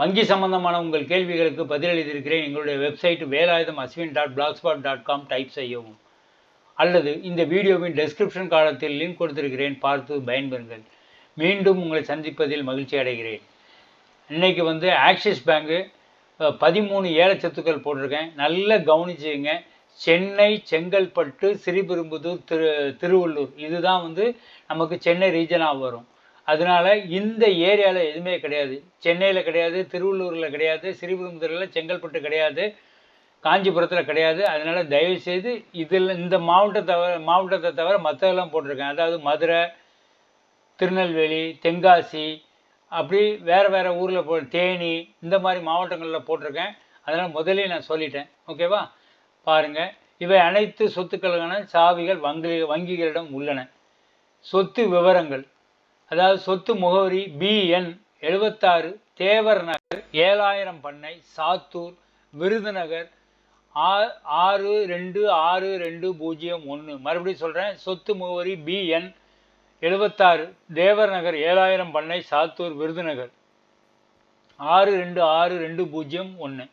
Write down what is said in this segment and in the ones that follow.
வங்கி சம்பந்தமான உங்கள் கேள்விகளுக்கு பதிலளித்திருக்கிறேன். எங்களுடைய website Velayudham Ashwin dot blogspot dot com type செய்யவும். அல்லது இந்த வீடியோவின் டெஸ்கிரிப்ஷன் காலத்தில் லிங்க் கொடுத்திருக்கிறேன். பார்த்து பயன்பெறுங்கள். மீண்டும் உங்களை சந்திப்பதில் மகிழ்ச்சி அடைகிறேன். இன்னைக்கு வந்து ஆக்சிஸ் பேங்கு பதிமூணு ஏலச்சத்துக்கள் போட்டிருக்கேன். நல்லா கவனிச்சுங்க சென்னை செங்கல்பட்டு ஸ்ரீபெரும்புதூர் திரு திருவள்ளூர். இதுதான் வந்து நமக்கு சென்னை ரீஜனாக வரும். அதனால இந்த ஏரியாவில் எதுவுமே கிடையாது. சென்னையில் கிடையாது திருவள்ளூரில் கிடையாது ஸ்ரீபெரும்புதூரில் செங்கல்பட்டு கிடையாது காஞ்சிபுரத்தில் கிடையாது. அதனால் தயவுசெய்து இதில் இந்த மாவட்டத்தை தவிர மாவட்டத்தை தவிர மற்றதெல்லாம் போட்டிருக்கேன். அதாவது மதுரை திருநெல்வேலி தென்காசி அப்படி வேறு வேறு ஊரில் போ தேனி இந்த மாதிரி மாவட்டங்களில் போட்டிருக்கேன். அதனால் முதலே நான் சொல்லிட்டேன். ஓகேவா? பாருங்கள் இவை அனைத்து சொத்துக்களுக்கான சாவிகள் வங்கி வங்கிகளிடம் உள்ளன. சொத்து விவரங்கள். அதாவது சொத்து முகவரி பிஎன் எழுபத்தாறு தேவர் நகர் ஏழாயிரம் பண்ணை சாத்தூர் விருதுநகர் ஆ- ஆறு ரெண்டு ஆறு ரெண்டு பூஜ்ஜியம் ஒன்று மறுபடியும் சொல்கிறேன் சொத்து முகவரி பிஎன் எழுபத்தாறு தேவர் நகர் ஏழாயிரம் பண்ணை சாத்தூர் விருதுநகர். ஆறு ரெண்டு ஆறு ரெண்டு பூஜ்ஜியம் ஒன்று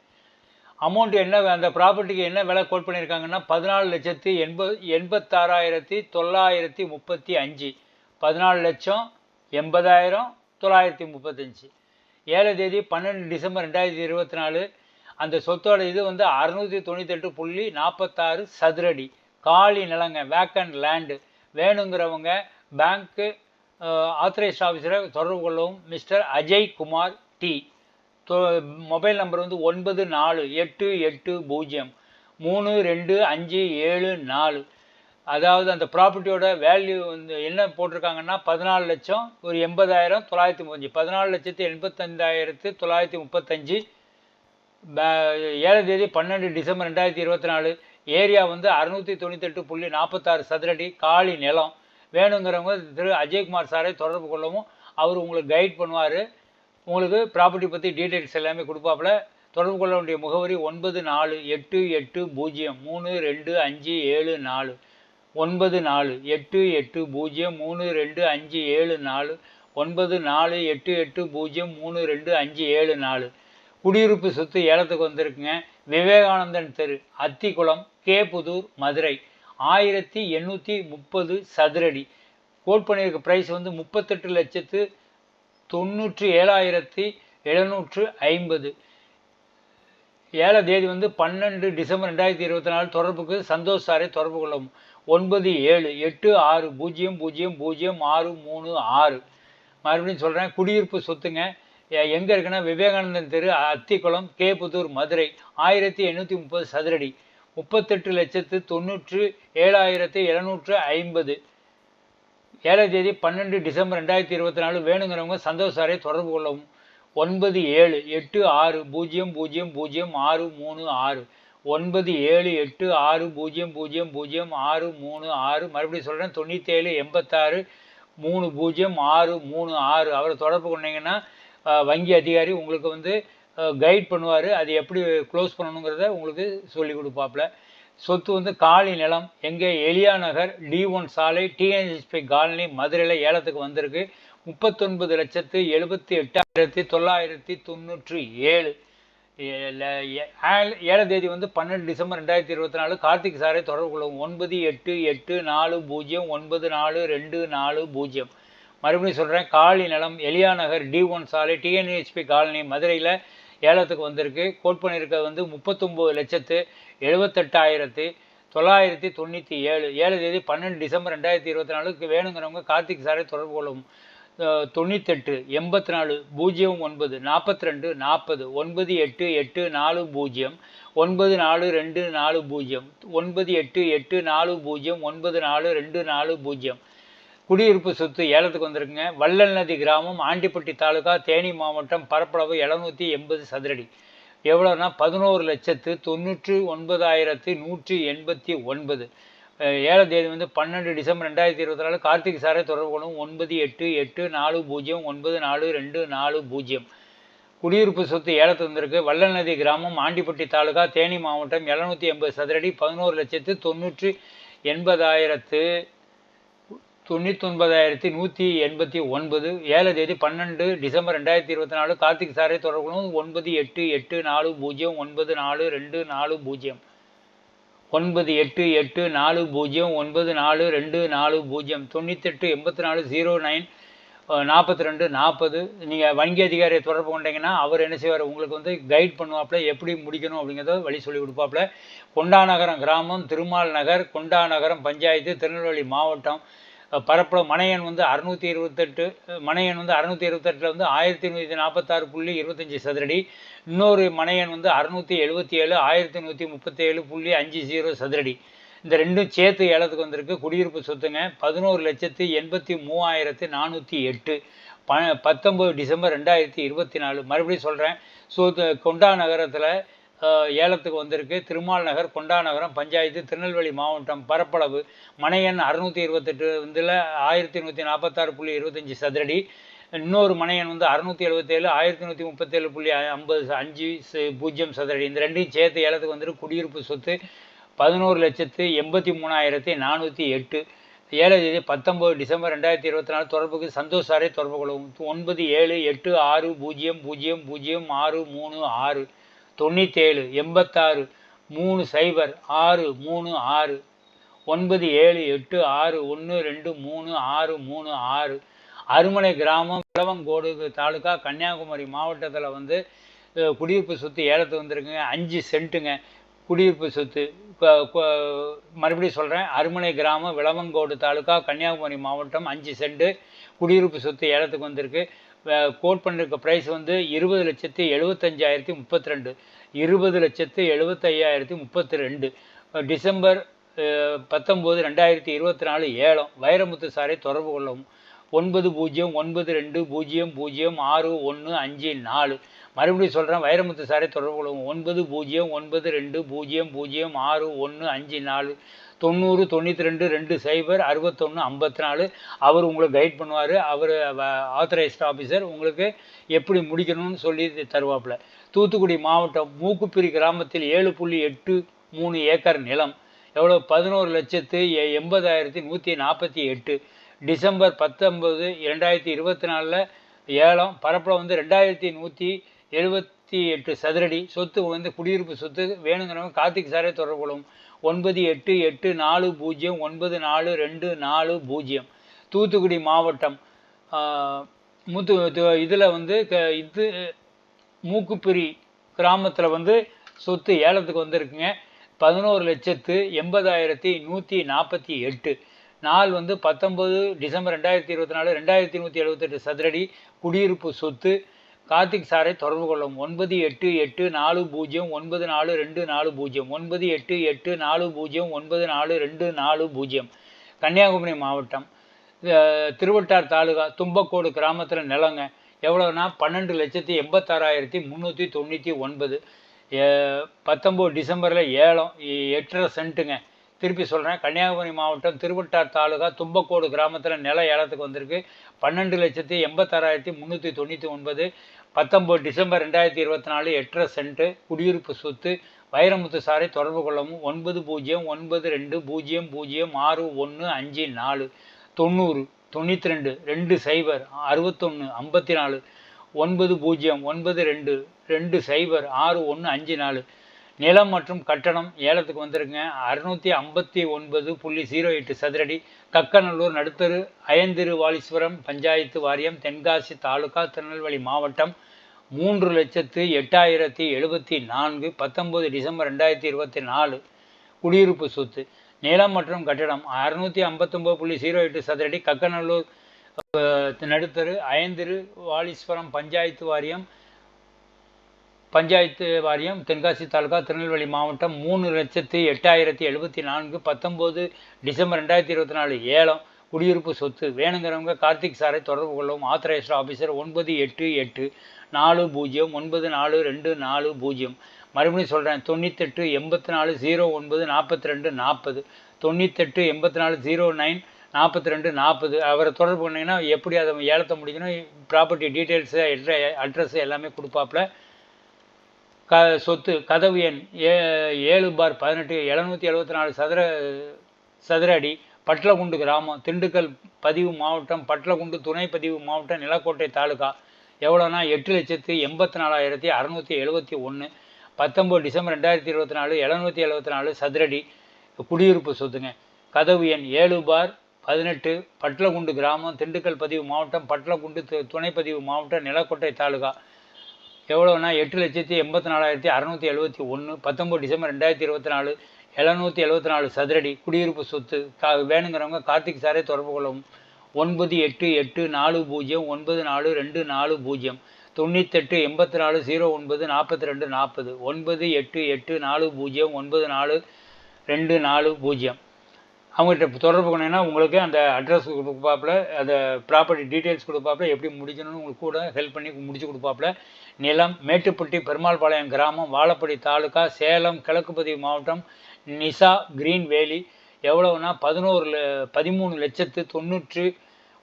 அமௌண்ட் என்ன அந்த ப்ராப்பர்ட்டிக்கு என்ன விலை கோட் பண்ணியிருக்காங்கன்னா பதினாலு லட்சத்தி எண்பது எண்பத்தாறாயிரத்தி தொள்ளாயிரத்தி முப்பத்தி அஞ்சு. பதினாலு லட்சம் எண்பதாயிரம் தொள்ளாயிரத்தி முப்பத்தஞ்சு. ஏழு தேதி பன்னெண்டு டிசம்பர் ரெண்டாயிரத்தி இருபத்தி நாலு அந்த சொத்தோட இது வந்து அறுநூற்றி தொண்ணூத்தெட்டு புள்ளி நாற்பத்தாறு சதுரடி. காலி நிலங்க வேக்கண்ட் லேண்டு வேணுங்கிறவங்க பேங்க்கு ஆத்தரைஸ்ட் ஆஃபீஸரை தொடர்பு கொள்ளவும். Mister Ajay Kumar T. Mobile number வந்து ஒன்பது நாலு எட்டு எட்டு பூஜ்ஜியம் மூணு ரெண்டு அஞ்சு ஏழு நாலு. அதாவது அந்த ப்ராப்பர்ட்டியோட வேல்யூ வந்து என்ன போட்டிருக்காங்கன்னா பதினாலு லட்சம் ஒரு எண்பதாயிரம் தொள்ளாயிரத்தி முப்பஞ்சு பதினாலு லட்சத்து எண்பத்தஞ்சாயிரத்து தொள்ளாயிரத்தி முப்பத்தஞ்சு. ப- ஏழாம் தேதி பன்னெண்டு டிசம்பர் ரெண்டாயிரத்தி இருபத்தி நாலு. ஏரியா வந்து அறுநூற்றி தொண்ணூத்தெட்டு புள்ளி நாற்பத்தாறு சதுரடி காலி நிலம். வேணுங்கிறவங்க திரு அஜய்குமார் சாரை தொடர்பு கொள்ளவும். அவர் உங்களுக்கு கைட் பண்ணுவார். உங்களுக்கு ப்ராப்பர்ட்டி பற்றி டீட்டெயில்ஸ் எல்லாமே கொடுப்பாப்புல. தொடர்பு கொள்ள வேண்டிய முகவரி ஒன்பது நாலு எட்டு எட்டு பூஜ்ஜியம் மூணு ரெண்டு அஞ்சு ஏழு நாலு. ஒன்பது நாலு எட்டு எட்டு பூஜ்ஜியம் மூணு ரெண்டு அஞ்சு ஏழு நாலு. ஒன்பது நாலு எட்டு எட்டு பூஜ்ஜியம் மூணு ரெண்டு அஞ்சு ஏழு நாலு. குடியிருப்பு சொத்து ஏலத்துக்கு வந்திருக்குங்க. விவேகானந்தன் தெரு அத்திக்குளம் புதூர் மதுரை. ஆயிரத்தி எண்ணூற்றி முப்பது சதுரடி. கோட் பண்ணியிருக்க ப்ரைஸ் வந்து முப்பத்தெட்டு லட்சத்து தொண்ணூற்றி ஏழாயிரத்தி எழுநூற்று ஐம்பது. ஏழாம் தேதி வந்து பன்னெண்டு டிசம்பர் ரெண்டாயிரத்தி இருபத்தி நாலு தொடர்புக்கு சந்தோஷ் சாரை தொடர்பு கொள்ளவும். ஒன்பது ஏழு எட்டு ஆறு பூஜ்ஜியம் பூஜ்ஜியம் பூஜ்ஜியம் ஆறு மூணு ஆறு. மறுபடியும் சொல்கிறேன் குடியிருப்பு சொத்துங்க. எங்கே இருக்குன்னா விவேகானந்தன் தெரு அத்திக்குளம் கேப்புதூர் மதுரை. ஆயிரத்தி எண்ணூற்றி முப்பது சதுரடி. முப்பத்தெட்டு லட்சத்து தொண்ணூற்று ஏழாயிரத்தி எழுநூற்று ஐம்பது. ஏழாம் தேதி பன்னெண்டு டிசம்பர் ரெண்டாயிரத்தி இருபத்தி நாலு வேணுங்கிறவங்க சந்தோஷ் சாரை தொடர்பு கொள்ளவும். ஒன்பது ஏழு எட்டு ஆறு பூஜ்ஜியம் பூஜ்ஜியம் பூஜ்ஜியம் ஆறு மூணு ஆறு. ஒன்பது ஏழு எட்டு ஆறு பூஜ்ஜியம் பூஜ்ஜியம் பூஜ்ஜியம் ஆறு மூணு ஆறு. மறுபடியும் சொல்கிறேன் தொண்ணூற்றேழு எண்பத்தாறு மூணு பூஜ்ஜியம் ஆறு மூணு ஆறு. அவரை தொடர்பு கொண்டீங்கன்னா வங்கி அதிகாரி உங்களுக்கு வந்து கைட் பண்ணுவார். அது எப்படி க்ளோஸ் பண்ணணுங்கிறத உங்களுக்கு சொல்லி கொடுப்பாப்புல. சொத்து வந்து காலி நிலம். எங்கே? எலியா நகர் டி ஒன் சாலை டிஎன்எஸ்பி காலனி மதுரையில் ஏலத்துக்கு வந்திருக்கு. முப்பத்தொன்பது லட்சத்து எழுபத்தி எட்டாயிரத்தி தொள்ளாயிரத்தி தொண்ணூற்றி ஏழு. ஏழாம் தேதி வந்து பன்னெண்டு டிசம்பர் ரெண்டாயிரத்தி இருபத்தி நாலு கார்த்திக் சாரை தொடர்பு கொள்ளவும். ஒன்பது எட்டு எட்டு நாலு பூஜ்ஜியம் ஒன்பது நாலு ரெண்டு நாலு பூஜ்ஜியம். மறுபடியும் சொல்கிறேன் காலி நிலம் எலியா நகர் டி ஒன் சாலை டிஎன்ஹெச்பி காலனி மதுரையில் ஏலத்துக்கு வந்திருக்கு. கோட் பண்ணியிருக்கிறது வந்து முப்பத்தொம்போது லட்சத்து எழுபத்தெட்டாயிரத்து தொள்ளாயிரத்தி தொண்ணூற்றி ஏழு. ஏழு தேதி பன்னெண்டு டிசம்பர் ரெண்டாயிரத்தி இருபத்தி நாலுக்கு வேணுங்கிறவங்க கார்த்திக் சாரை தொடர்பு கொள்ளவும். தொண்ணூத்தெட்டு எண்பத்தி நாலு பூஜ்ஜியம் ஒன்பது நாற்பத்தி ரெண்டு நாற்பது ஒன்பது எட்டு எட்டு நாலு பூஜ்ஜியம் ஒன்பது நாலு ரெண்டு நாலு பூஜ்ஜியம் ஒன்பது எட்டு எட்டு நாலு பூஜ்ஜியம் ஒன்பது நாலு ரெண்டு நாலு பூஜ்ஜியம். குடியிருப்பு சொத்து ஏலத்துக்கு வந்திருக்குங்க. வள்ளல் நதி கிராமம் ஆண்டிப்பட்டி தாலுகா தேனி மாவட்டம் பரப்பளவு எழுநூற்றி எண்பது சதுரடி. எவ்வளோன்னா பதினோரு லட்சத்து தொண்ணூற்று ஒன்பதாயிரத்து நூற்றி எண்பத்தி ஒன்பது. ஏழாம் தேதி வந்து பன்னெண்டு டிசம்பர் ரெண்டாயிரத்தி இருபத்தி நாலு கார்த்திக் சாரை தொடர்பு கொள்ளும் ஒன்பது எட்டு எட்டு நாலு பூஜ்ஜியம் ஒன்பது நாலு ரெண்டு நாலு பூஜ்ஜியம். குடியிருப்பு சொத்து ஏலத்து வந்திருக்கு வள்ளல் நதி கிராமம் ஆண்டிப்பட்டி தாலுகா தேனி மாவட்டம் எழுநூற்றி எண்பது சதுரடி பதினோரு லட்சத்து தொண்ணூற்றி எண்பதாயிரத்து தொண்ணூத்தொன்பதாயிரத்தி நூற்றி எண்பத்தி ஒன்பது. ஏழு தேதி பன்னெண்டு டிசம்பர் ரெண்டாயிரத்தி இருபத்தி நாலு கார்த்திக் சாரை தொடர்புகளும் ஒன்பது எட்டு எட்டு நாலு பூஜ்ஜியம் ஒன்பது நாலு ரெண்டு நாலு பூஜ்ஜியம். ஒன்பது எட்டு எட்டு நாலு பூஜ்ஜியம் ஒன்பது நாலு ரெண்டு நாலு பூஜ்ஜியம் தொண்ணூத்தெட்டு எண்பத்தி நாலு ஜீரோ நைன் நாற்பத்தி ரெண்டு நாற்பது. நீங்கள் வங்கி அதிகாரியை தொடர்பு கொண்டீங்கன்னா அவர் என்ன செய்வார்? உங்களுக்கு வந்து கைட் பண்ணுவாப்புல எப்படி முடிக்கணும் அப்படிங்கிறத வழி சொல்லி கொடுப்பாப்புல. கொண்டாநகரம் கிராமம் திருமால் நகர் கொண்டாநகரம் பஞ்சாயத்து திருநெல்வேலி மாவட்டம் பரப்பளவு மனையன் வந்து அறுநூற்றி இருபத்தெட்டு மனையன் வந்து அறுநூற்றி இருபத்தெட்டில் வந்து ஆயிரத்தி நூற்றி நாற்பத்தாறு புள்ளி இருபத்தஞ்சி சதுரடி. இன்னொரு மனையன் வந்து அறுநூற்றி எழுபத்தி ஏழு ஆயிரத்தி நூற்றி முப்பத்தேழு புள்ளி அஞ்சு ஜீரோ சதுரடி. இந்த ரெண்டும் சேர்த்து ஏலத்துக்கு வந்திருக்கு. குடியிருப்பு சொத்துங்க பதினோரு லட்சத்து எண்பத்தி மூவாயிரத்து நானூற்றி எட்டு. ப பத்தொம்பது டிசம்பர் ரெண்டாயிரத்தி இருபத்தி நாலு. மறுபடியும் சொல்கிறேன் ஸோ கொண்டா நகரத்தில் ஏலத்துக்கு வந்திருக்கு. திருமால் நகர் கொண்டா நகரம் பஞ்சாயத்து திருநெல்வேலி மாவட்டம் பரப்பளவு மனையன் அறுநூற்றி இருபத்தெட்டு இதில் ஆயிரத்தி நூற்றி நாற்பத்தாறு புள்ளி இருபத்தஞ்சி சதுரடி. இன்னொரு மனையன் வந்து அறுநூற்றி எழுபத்தேழு ஆயிரத்தி நூற்றி முப்பத்தேழு புள்ளி ஐம்பது அஞ்சு பூஜ்ஜியம் சதுரடி. இந்த ரெண்டையும் சேர்த்து ஏலத்துக்கு வந்துட்டு குடியிருப்பு சொத்து பதினோரு லட்சத்து எண்பத்தி மூணாயிரத்தி நானூற்றி எட்டு. ஏழு தேதி பத்தொம்பது டிசம்பர் ரெண்டாயிரத்தி இருபத்தி நாலு தொடர்புக்கு சந்தோஷ் சாரை தொடர்பு கொள்ளவும் ஒன்பது ஏழு எட்டு ஆறு பூஜ்ஜியம் பூஜ்ஜியம் பூஜ்ஜியம் ஆறு மூணு ஆறு. தொண்ணூற்றேழு எண்பத்தாறு மூணு சைபர் ஆறு மூணு ஆறு ஒன்பது ஏழு எட்டு ஆறு ஒன்று ரெண்டு மூணு ஆறு மூணு ஆறு. அருமனை கிராமம் இளவங்கோடு தாலுக்கா கன்னியாகுமரி மாவட்டத்தில் வந்து குடியிருப்பு சொத்து ஏலத்து வந்திருக்குங்க. அஞ்சு சென்ட்டுங்க குடியிருப்பு சொத்து. மறுபடியும் சொல்கிறேன் அருமனை கிராமம் விளவங்கோடு தாலுக்கா கன்னியாகுமரி மாவட்டம் அஞ்சு சென்ட் குடியிருப்பு சொத்து ஏலத்துக்கு வந்திருக்கு. கோட் பண்ணிருக்க ப்ரைஸ் வந்து இருபது லட்சத்தி எழுபத்தஞ்சாயிரத்தி முப்பத்தி ரெண்டு இருபது லட்சத்து எழுபத்தையாயிரத்தி முப்பத்தி ரெண்டு டிசம்பர் பத்தொம்போது ரெண்டாயிரத்தி இருபத்தி நாலு ஏழம். வைரமுத்து சாரை தொடர்பு கொள்ளவும். ஒன்பது பூஜ்ஜியம் ஒன்பது ரெண்டு பூஜ்ஜியம் பூஜ்ஜியம் ஆறு ஒன்று அஞ்சு நாலு. மறுபடியும் சொல்கிறேன் வைரமுத்து சாரை தொடர்பு கொள்ளவும். ஒன்பது பூஜ்ஜியம் ஒன்பது ரெண்டு பூஜ்ஜியம் பூஜ்ஜியம் ஆறு ஒன்று அஞ்சு நாலு. தொண்ணூறு தொண்ணூற்றி ரெண்டு ரெண்டு சைபர் அறுபத்தொன்று ஐம்பத்தி நாலு அவர் உங்களை கைட் பண்ணுவார். அவர் ஆத்தரைஸ்ட் ஆஃபீஸர் உங்களுக்கு எப்படி முடிக்கணும்னு சொல்லி தருவாப்புல. தூத்துக்குடி மாவட்டம் மூக்குப்பிரி கிராமத்தில் ஏழு புள்ளி எட்டு மூணு ஏக்கர் நிலம் எவ்வளோ பதினோரு லட்சத்து எ- எண்பதாயிரத்தி நூற்றி நாற்பத்தி எட்டு. டிசம்பர் பத்தொம்பது ரெண்டாயிரத்தி இருபத்தி நாலில் ஏலம் பரப்பில் வந்து ரெண்டாயிரத்தி நூற்றி எழுபத்தி எட்டு சதுரடி. சொத்து வந்து குடியிருப்பு சொத்து வேணுங்கிறவங்க கார்த்திக் சாரே தொடர்பு கொள்ளும். ஒன்பது எட்டு எட்டு நாலு பூஜ்ஜியம் ஒன்பது நாலு ரெண்டு நாலு பூஜ்ஜியம். தூத்துக்குடி மாவட்டம் மூத்து இதில் வந்து க இது மூக்குப்பிரி கிராமத்தில் வந்து சொத்து ஏலத்துக்கு வந்திருக்குங்க. பதினோரு லட்சத்து எண்பதாயிரத்தி நூற்றி நாற்பத்தி எட்டு. நாள் வந்து பத்தொம்பது டிசம்பர் ரெண்டாயிரத்தி இருபத்தி நாலு ரெண்டாயிரத்தி நூற்றி எழுபத்தெட்டு சதுரடி குடியிருப்பு சொத்து. கார்த்திக் சாரை தொடர்பு கொள்ளும் ஒன்பது எட்டு எட்டு நாலு பூஜ்ஜியம் ஒன்பது நாலு ரெண்டு நாலு பூஜ்ஜியம். ஒன்பது எட்டு எட்டு நாலு பூஜ்ஜியம் ஒன்பது நாலு ரெண்டு நாலு பூஜ்ஜியம். கன்னியாகுமரி மாவட்டம். திருவட்டார் தாலுகா தும்பக்கோடு கிராமத்தில் நிலங்க. எவ்வளோனா பன்னெண்டு லட்சத்தி எண்பத்தாறாயிரத்தி முந்நூற்றி தொண்ணூற்றி ஒன்பது. பத்தொம்போது டிசம்பரில் ஏலம் எட்டரை சென்ட்டுங்க. திருப்பி சொல்கிறேன் கன்னியாகுமரி மாவட்டம் திருவட்டார் தாலுகா தும்பக்கோடு கிராமத்தில் நில ஏலத்துக்கு வந்திருக்கு. பன்னெண்டு லட்சத்தி எண்பத்தாறாயிரத்தி முந்நூற்றி தொண்ணூற்றி ஒன்பது. பத்தொம்போது டிசம்பர் ரெண்டாயிரத்தி இருபத்தி நாலு எட்டரை சென்ட்டு குடியிருப்பு சொத்து வைரமுத்து சாரை தொடர்பு கொள்ளவும் ஒன்பது பூஜ்ஜியம் ஒன்பது ரெண்டு பூஜ்ஜியம் பூஜ்ஜியம் ஆறு ஒன்று அஞ்சு நாலு தொண்ணூறு தொண்ணூற்றி ரெண்டு ரெண்டு சைபர் அறுபத்தொன்று ஐம்பத்தி நாலு ஒன்பது பூஜ்ஜியம் ஒன்பது ரெண்டு ரெண்டு சைபர் ஆறு ஒன்று அஞ்சு நாலு நிலம் மற்றும் கட்டணம் ஏலத்துக்கு வந்திருக்குங்க. அறுநூற்றி ஐம்பத்தி ஒன்பது புள்ளி ஜீரோ எட்டு சதுரடி. கக்கநல்லூர் நடுத்தரு அயந்திருவாலீஸ்வரம் பஞ்சாயத்து வாரியம் தென்காசி தாலுகா திருநெல்வேலி மாவட்டம் மூன்று லட்சத்து எட்டாயிரத்தி எழுபத்தி நான்கு பத்தொம்போது டிசம்பர் ரெண்டாயிரத்தி இருபத்தி நாலு. குடியிருப்பு சொத்து. நிலம் மற்றும் கட்டடம் அறுநூற்றி ஐம்பத்தொம்போது புள்ளி ஜீரோ எட்டு சதுரடி. கக்கநல்லூர் நடுத்தரு அயந்திரு வாலீஸ்வரம் பஞ்சாயத்து வாரியம் பஞ்சாயத்து வாரியம் தென்காசி தாலுகா திருநெல்வேலி மாவட்டம் மூணு லட்சத்து எட்டாயிரத்தி எழுபத்தி நான்கு பத்தொம்போது டிசம்பர் ரெண்டாயிரத்தி இருபத்தி நாலு ஏலம் குடியிருப்பு சொத்து வேணுங்கிறவங்க கார்த்திக் சாரை தொடர்பு கொள்ளவும் ஆத்தரைஸ்ட் ஆஃபீஸர் ஒன்பது எட்டு எட்டு நாலு பூஜ்ஜியம் ஒன்பது நாலு ரெண்டு நாலு பூஜ்ஜியம். மறுபடியும் சொல்கிறேன் தொண்ணூத்தெட்டு எண்பத்தி நாலு ஜீரோ ஒன்பது நாற்பத்தி ரெண்டு நாற்பது தொண்ணூத்தெட்டு எண்பத்தி நாலு ஜீரோ நைன் நாற்பத்தி ரெண்டு நாற்பது. அவரை தொடர்பு பண்ணிங்கன்னா எப்படி அதை ஏலத்தை முடிக்கணும்? ப்ராப்பர்ட்டி டீட்டெயில்ஸு அட்ரஸ் எல்லாமே கொடுப்பாப்புல. க சொத்து கதவு எண் ஏ ஏழு பார் பதினெட்டு எழுநூற்றி எழுபத்தி நாலு சதுர சதுர அடி பட்லகுண்டு கிராமம் திண்டுக்கல் பதிவு மாவட்டம் பட்லகுண்டு துணை பதிவு மாவட்டம் நிலக்கோட்டை தாலுக்கா எவ்வளோனா எட்டு லட்சத்து எண்பத்தி நாலாயிரத்தி அறநூற்றி எழுபத்தி ஒன்று பத்தொம்போது டிசம்பர் ரெண்டாயிரத்தி இருபத்தி நாலு எழுநூற்றி எழுபத்தி நாலு சதுரடி குடியிருப்பு சொத்துங்க. கதவு எண் ஏழு பார் பதினெட்டு பட்லகுண்டு கிராமம் திண்டுக்கல் பதிவு மாவட்டம் பட்லகுண்டு துணைப்பதிவு மாவட்டம் நிலக்கோட்டை தாலுகா. எவ்வளோனா எட்டு லட்சத்தி எண்பத்தி நாலாயிரத்தி அறநூற்றி எழுபத்தி ஒன்று பத்தொம்பது டிசம்பர் ரெண்டாயிரத்தி இருபத்தி நாலு எழுநூற்றி எழுபத்தி நாலு சதுரடி குடியிருப்பு சொத்து கா வேணுங்கிறவங்க கார்த்திக் சாரை தொடர்பு கொள்ளவும். ஒன்பது எட்டு எட்டு நாலு பூஜ்ஜியம் ஒன்பது நாலு ரெண்டு நாலு பூஜ்ஜியம். தொண்ணூத்தெட்டு எண்பத்தி நாலு ஜீரோ ஒன்பது நாற்பத்தி ரெண்டு நாற்பது ஒன்பது எட்டு எட்டு நாலு பூஜ்ஜியம் ஒன்பது நாலு ரெண்டு நாலு பூஜ்ஜியம். அவங்ககிட்ட தொடர்பு கொண்டீங்கன்னா உங்களுக்கு அந்த அட்ரஸ் கொடுப்பாப்புல அந்த ப்ராப்பர்ட்டி டீட்டெயில்ஸ் கொடுப்பாப்புல எப்படி முடிக்கணும்னு உங்களுக்கு கூட ஹெல்ப் பண்ணி முடிச்சு கொடுப்பாப்புல. நிலம் மேட்டுப்பட்டி பெருமாள்பாளையம் கிராமம் வாழப்படி தாலுக்கா சேலம் கிழக்கு பதிவு மாவட்டம் நிசா கிரீன் வேலி எவ்வளவுனா பதினோரு பதிமூணு லட்சத்து தொண்ணூற்று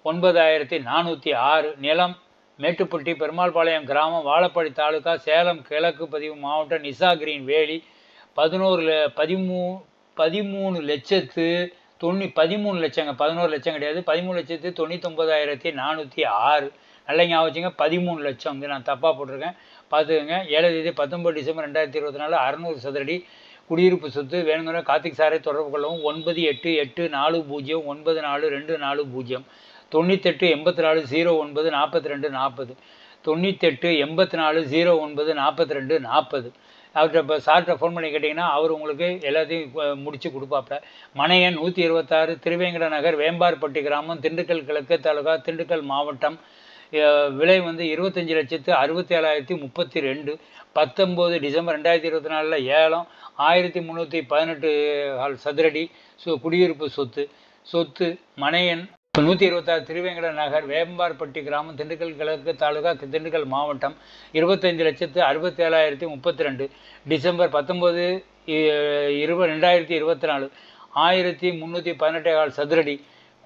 ஒன்பதாயிரத்தி நானூற்றி ஆறு. நிலம் மேட்டுப்பட்டி பெருமாள்பாளையம் கிராமம் வாழப்படி தாலுக்கா சேலம் கிழக்கு பதிவு மாவட்டம் நிசா கிரீன் வேலி பதினோரு பதிமூ பதிமூணு லட்சத்து தொண்ணூ பதிமூணு லட்சங்க பதினோரு லட்சம் கிடையாது. பதிமூணு லட்சத்து தொண்ணூத்தொம்பதாயிரத்தி நானூற்றி ஆறு. நல்லா ஞாபகம் வச்சுங்க பதிமூணு லட்சம் வந்து நான் தப்பாக போட்டிருக்கேன். பார்த்துக்கோங்க ஏழாம் தேதி பத்தொம்பது டிசம்பர் ரெண்டாயிரத்தி இருபத்தி நாலு அறநூறு சதுரடி குடியிருப்பு சொத்து வேணுங்கிற கார்த்திக் சாரை தொடர்பு கொள்ளவும். ஒன்பது எட்டு எட்டு நாலு பூஜ்ஜியம் ஒன்பது நாலு ரெண்டு நாலு பூஜ்ஜியம். தொண்ணூத்தெட்டு எண்பத்தி நாலு ஜீரோ ஒன்பது நாற்பத்தி ரெண்டு நாற்பது. தொண்ணூத்தெட்டு எண்பத்தி நாலு ஜீரோ ஒன்பது நாற்பத்தி ரெண்டு நாற்பது. அவர்கிட்ட இப்போ சார்கிட்ட ஃபோன் பண்ணி கேட்டிங்கன்னா அவர் உங்களுக்கு எல்லாத்தையும் முடித்து கொடுப்பாப்ல. மனையன் நூற்றி இருபத்தாறு திருவேங்கட நகர் வேம்பார்பட்டி கிராமம் திண்டுக்கல் கிழக்கு தாலுகா திண்டுக்கல் மாவட்டம். விலை வந்து இருபத்தஞ்சி லட்சத்து அறுபத்தி ஏழாயிரத்தி முப்பத்தி ரெண்டு பத்தொம்போது டிசம்பர் ரெண்டாயிரத்தி இருபத்தி நாலில் ஏலம் ஆயிரத்தி முந்நூற்றி பதினெட்டு சதுரடி சு குடியிருப்பு சொத்து. சொத்து மனையன் இப்போ நூற்றி இருபத்தாறு திருவேங்கட நகர் வேம்பார்பட்டி கிராமம் திண்டுக்கல் கிழக்கு தாலுகா திண்டுக்கல் மாவட்டம் இருபத்தஞ்சு லட்சத்து அறுபத்தேழாயிரத்தி முப்பத்தி ரெண்டு டிசம்பர் பத்தொம்போது இருபது ரெண்டாயிரத்தி இருபத்தி நாலு ஆயிரத்தி முந்நூற்றி பதினெட்டே கால் சதுரடி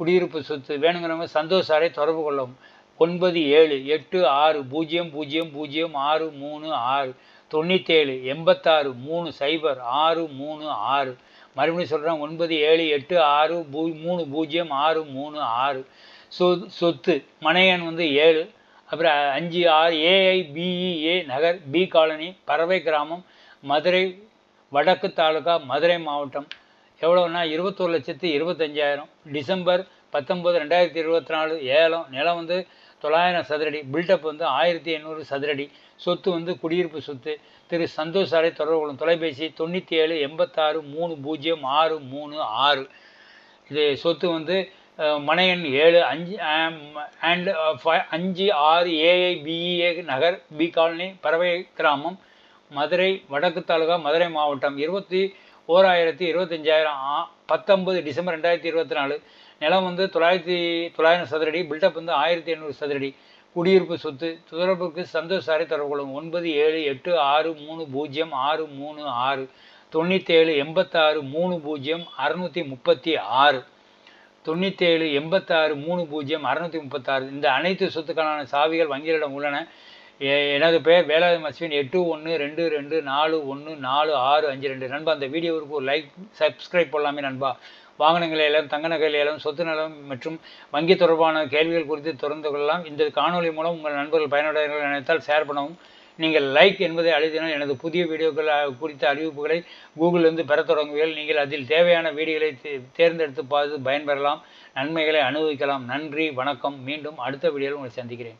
குடியிருப்பு சொத்து. வேணுங்கிறவங்க சந்தோஷ் சாரை தொடர்பு கொள்ளவும். ஒன்பது ஏழு எட்டு ஆறு பூஜ்ஜியம் பூஜ்ஜியம் பூஜ்ஜியம் ஆறு மூணு ஆறு தொண்ணூற்றேழு எண்பத்தாறு மூணு சைபர் ஆறு மூணு ஆறு மறுபடியும் சொல்கிறேன் ஒன்பது ஏழு எட்டு ஆறு பூ மூணு பூஜ்ஜியம் ஆறு மூணு ஆறு. சொ சொத்து மனையன் வந்து ஏழு அப்புறம் அஞ்சு ஆறு AI BEA Nagar B colony Paravai கிராமம் மதுரை வடக்கு தாலுகா மதுரை மாவட்டம். எவ்வளோன்னா இருபத்தோரு லட்சத்து இருபத்தஞ்சாயிரம். டிசம்பர் பத்தொம்பது ரெண்டாயிரத்தி இருபத்தி நாலு ஏலம் நிலம் வந்து தொள்ளாயிரம் சதுரடி. பில்டப் வந்து ஆயிரத்தி எண்ணூறு சதுரடி. சொத்து வந்து குடியிருப்பு சொத்து. திரு சந்தோஷ் சாரை தொடர்பு கொள்ளும் தொலைபேசி தொண்ணூற்றி ஏழு எண்பத்தாறு மூணு பூஜ்ஜியம் ஆறு மூணு ஆறு. இது சொத்து வந்து மனையன் ஏழு அஞ்சு அண்ட் அஞ்சு ஆறு AI BEA Nagar B colony Paravai கிராமம் மதுரை வடக்கு தாலுகா மதுரை மாவட்டம். இருபத்தி ஓராயிரத்தி இருபத்தஞ்சாயிரம் பத்தொம்பது டிசம்பர் ரெண்டாயிரத்தி இருபத்தி நாலு. நிலம் வந்து தொள்ளாயிரத்தி தொள்ளாயிரம் சதுரடி பில்டப் வந்து ஆயிரத்தி எண்ணூறு சதுரடி. குடியிருப்பு சொத்து தொடர்புக்கு சந்தோஷ் சாரை தொடர்பு கொள்ளும் ஒன்பது ஏழு எட்டு ஆறு மூணு பூஜ்ஜியம் ஆறு மூணு ஆறு. தொண்ணூற்றேழு எண்பத்தாறு மூணு பூஜ்ஜியம் அறுநூற்றி முப்பத்தி ஆறு. தொண்ணூற்றேழு எண்பத்தாறு மூணு பூஜ்ஜியம் அறுநூற்றி முப்பத்தாறு. இந்த அனைத்து சொத்துக்களான சாவிகள் வங்கிகளிடம் உள்ளன. எனது பெயர் வேலாயுதம் அஸ்வின் எட்டு ஒன்று ரெண்டு ரெண்டு நாலு ஒன்று நாலு ஆறு அஞ்சு ரெண்டு. நண்பா அந்த வீடியோவுக்கு ஒரு லைக் சப்ஸ்கிரைப் பண்ணலாமே நண்பா. வாகனங்கள் ஏலம் தங்க நகைகள் ஏலம் சொத்து நலம் மற்றும் வங்கி தொடர்பான கேள்விகள் குறித்து தொடர்ந்து கொள்ளலாம். இந்த காணொலி மூலம் உங்கள் நண்பர்கள் பயனடைகள் நினைத்தால் ஷேர் பண்ணவும். நீங்கள் லைக் என்பதை அழுத்தினால் எனது புதிய வீடியோக்கள் குறித்த அறிவிப்புகளை கூகுளிலிருந்து பெற தொடங்குவீர்கள். நீங்கள் அதில் தேவையான வீடியோகளை தேர்ந்தெடுத்து பார்த்து பயன்பெறலாம். நன்மைகளை அனுபவிக்கலாம். நன்றி வணக்கம். மீண்டும் அடுத்த வீடியோவில் உங்களை சந்திக்கிறேன்.